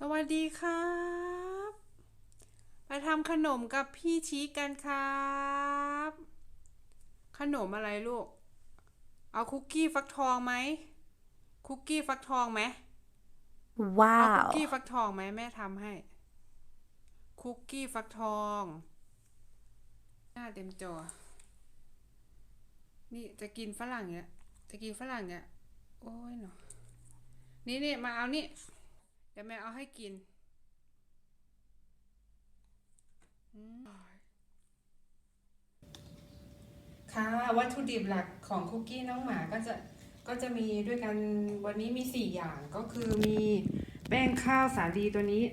สวัสดีครับ ไปทำขนมกับพี่ชี้กันครับ ขนมอะไรลูก เอาคุกกี้ฟักทองไหม คุกกี้ฟักทองไหมเอาคุก Wow. กี้ฟักทองไหมแม่ทำให้ คุกกี้ฟักทอง หน้าเต็มจอ นี่จะกินฝรั่งเนี่ยจะกินฝรั่งเนี่ยโอ้ยเนาะนี่นี่มาเอานี่เดี๋ยวแม่เอาให้กินค่ะวัตถุดิบหลักของคุกกี้น้องหมาก็จะก็จะมีด้วยกันวันนี้มีสี่อย่างก็คือมีแป้งข้าวสาลีตัวนี้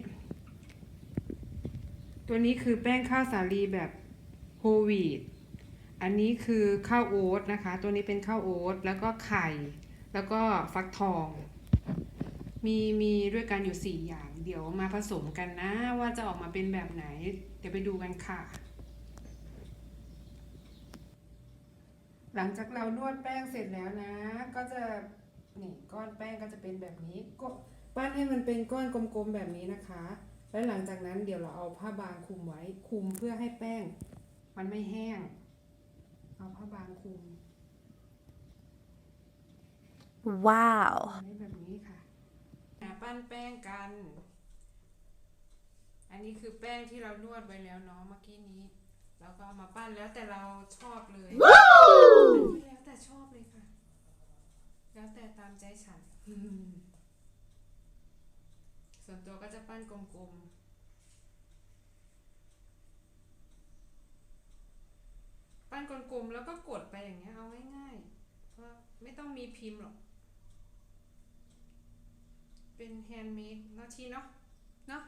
ตัวนี้คือแป้งข้าวสาลีแบบโฮวีตอันนี้คือข้าวโอ๊ตนะคะ ตัวนี้เป็นข้าวโอ๊ตแล้วก็ไข่ แล้วก็ฟักทอง มีมีด้วยกันอยู่สี่อย่าง เดี๋ยวมาผสมกันนะ ว่าจะออกมาเป็นแบบไหน เดี๋ยวไปดูกันค่ะ หลังจากเรานวดแป้งเสร็จแล้วนะ ก็จะนี่ก้อนแป้งก็จะเป็นแบบนี้ก็ปั้นให้มันเป็นก้อนกลมๆแบบนี้นะคะ แล้วหลังจากนั้นเดี๋ยวเราเอาผ้าบางคลุมไว้คลุมเพื่อให้แป้ง มันไม่แห้ง เอาผ้าบางคลุม Wow. อันนี้แบบนี้ค่ะอะ ปั้นแป้งกัน อันนี้คือแป้งที่เรานวดไว้แล้วเนาะเมื่อกี้นี้ เราก็เอามาปั้นแล้วแต่เราชอบเลยอันนี้แล้วแต่ชอบเลยค่ะ แล้วแต่ตามใจฉัน ส่วนตัวก็จะปั้นกลมๆปั้นกลมๆแล้วก็กดไปอย่างเงี้ยเอาง่ายๆเพราะไม่ต้องมีพิมพ์หรอก เป็นแฮนด์เมดเนาะทีเนาะเนาะ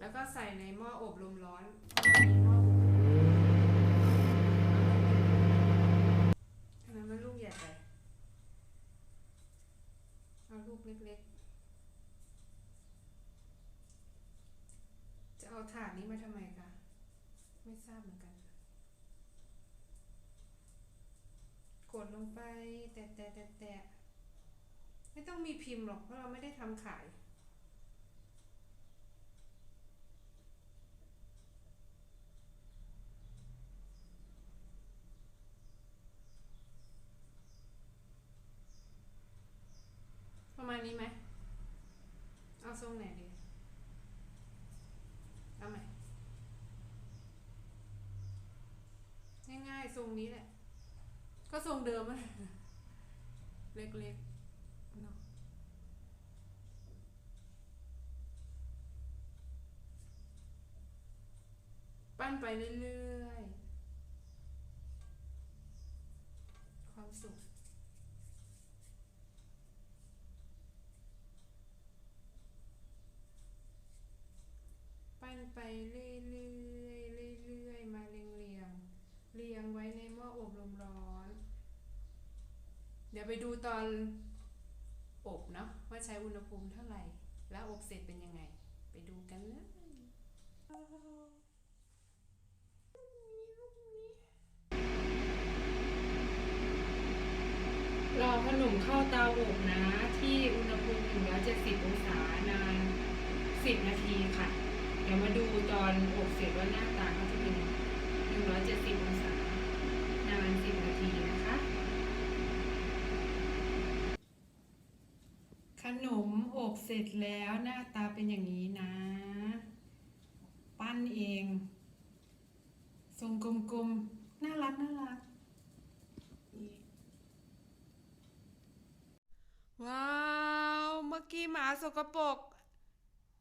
แล้วก็ใส่ในหม้ออบลมร้อนหม้ออบทำไมมันลูกใหญ่ไป เอาลูกเล็กๆ จะ เอาถาดนี้มาทำไมคะ ไม่ทราบเหมือนกัน กดลงไปแตะแตะแตะแตะไม่ต้องมีพิมพ์หรอกเพราะเราไม่ได้ทำขาย ประมาณนี้ไหม เอาทรงไหนดี เอาไหม ง่ายๆ ทรงนี้แหละ ก็ทรงเดิมเล็กๆเนาะปั้นไปเรื่อยๆ ความสุขปั้นไปเรื่อยๆเรื่อยๆมาเรียงเรีย เรียงไว้ในหม้ออบลมร้อน เดี๋ยวไปดูตอนอบเนาะว่าใช้อุณหภูมิเท่าไหร่ แล้วอบเสร็จเป็นยังไง ไปดูกันเลยรอขนมเข้าเตาอบนะ ที่อุณหภูมิ170องศานาน 10 นาทีค่ะ เดี๋ยวมาดูตอนอบเสร็จว่าหน้าตาเขาจะเป็น 170 องศานาน 10 นาทีนะคะ ขนมอบเสร็จแล้วหน้าตาเป็นอย่างนี้นะ ปั้นเอง ทรงกลมๆ น่ารักน่ารักนี่ว้าว เมื่อกี้หมาสกปรก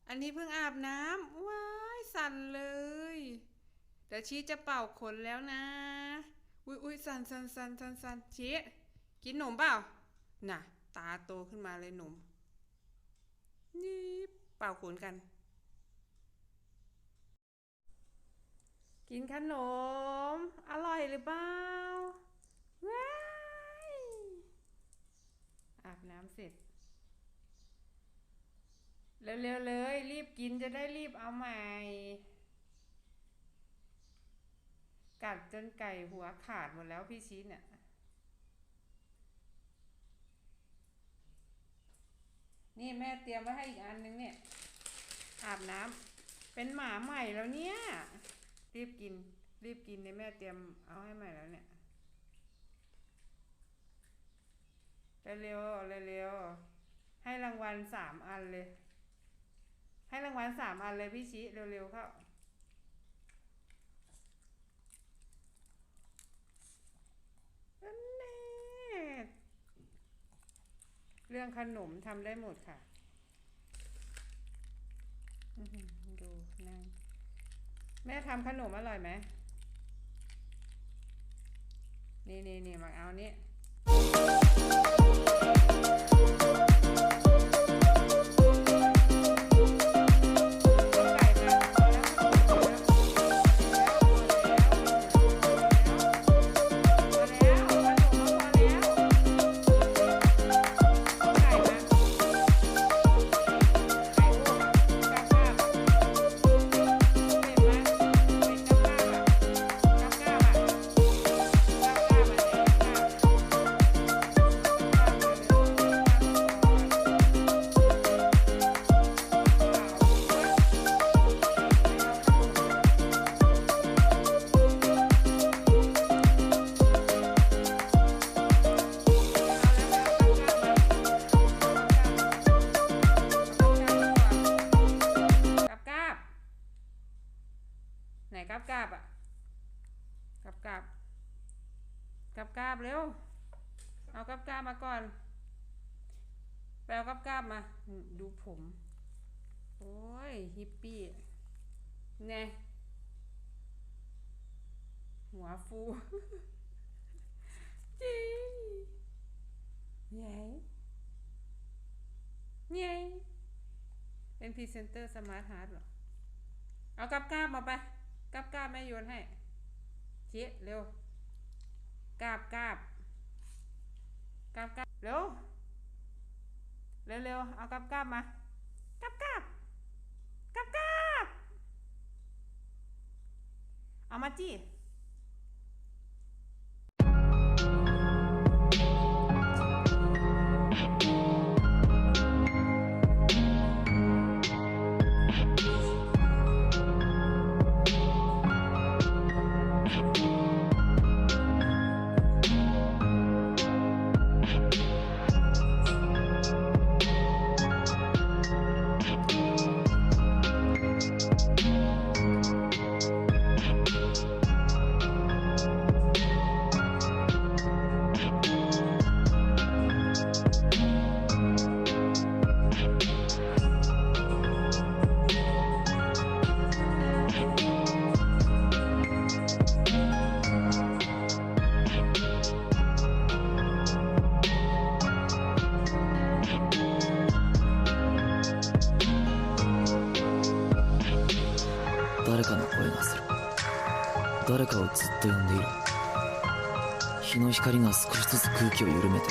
อันนี้เพิ่งอาบน้ำว้าย สั่นเลย เดี๋ยวชีจะเป่าขนแล้วนะ อุ้ยอุ้ยสันสันสันสันสันชีกินหนมเปล่า น่ะ ตาโตขึ้นมาเลยหนุ่มนี่เป่าขนกัน กินขนม อร่อยหรือเปล่า ว้าย อาบน้ำเสร็จ เร็วๆเลย รีบกินจะได้รีบเอาใหม่ กัดจนไก่หัวขาดหมดแล้วพี่ชี้เนี่ย นี่แม่เตรียมไว้ให้อีกอันนึงเนี่ย อาบน้ำเป็นหมาใหม่แล้วเนี่ย รีบกิน รีบกินในแม่เตรียมเอาให้ใหม่แล้วเนี่ยเร็วๆเร็วให้รางวัลสามอันเลย ให้รางวัลสามอันเลยพี่ชี้เร็วๆเข้า แน่เรื่องขนมทำได้หมดค่ะ ดูนางแม่ทำขนมอร่อยไหม นี่นี่นี่มาเอานี้ เร็ว เอากับกาบมาก่อน ไปเอากับกาบมา ดูผม โอ้ย ฮิปปี้แน่หัวฟูจริงใหญ่ใหญ่เป็นพรีเซนเตอร์สมาร์ทฮาร์ดเหรอ เอากับกาบมาไป กับกาบแม่โยนให้ เจ๊เร็ว กาบกาบกาบกาบเร็วเร็วๆเอากาบกาบมากาบกาบกาบกาบเอามาจี้ 誰かの声がす。る誰かをずっと呼んでいる。日の光が少しずつ空気を緩めて